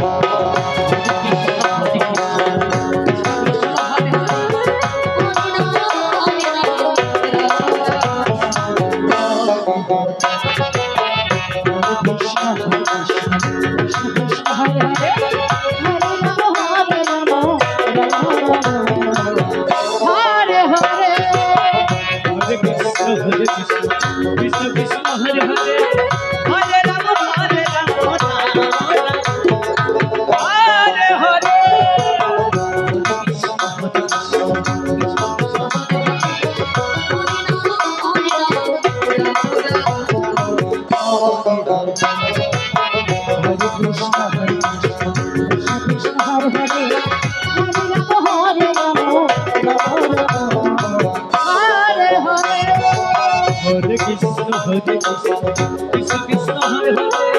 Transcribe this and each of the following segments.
Oh, Hare Hare Krishna Hare Krishna Krishna Krishna Hare Hare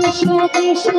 Krishna Krishna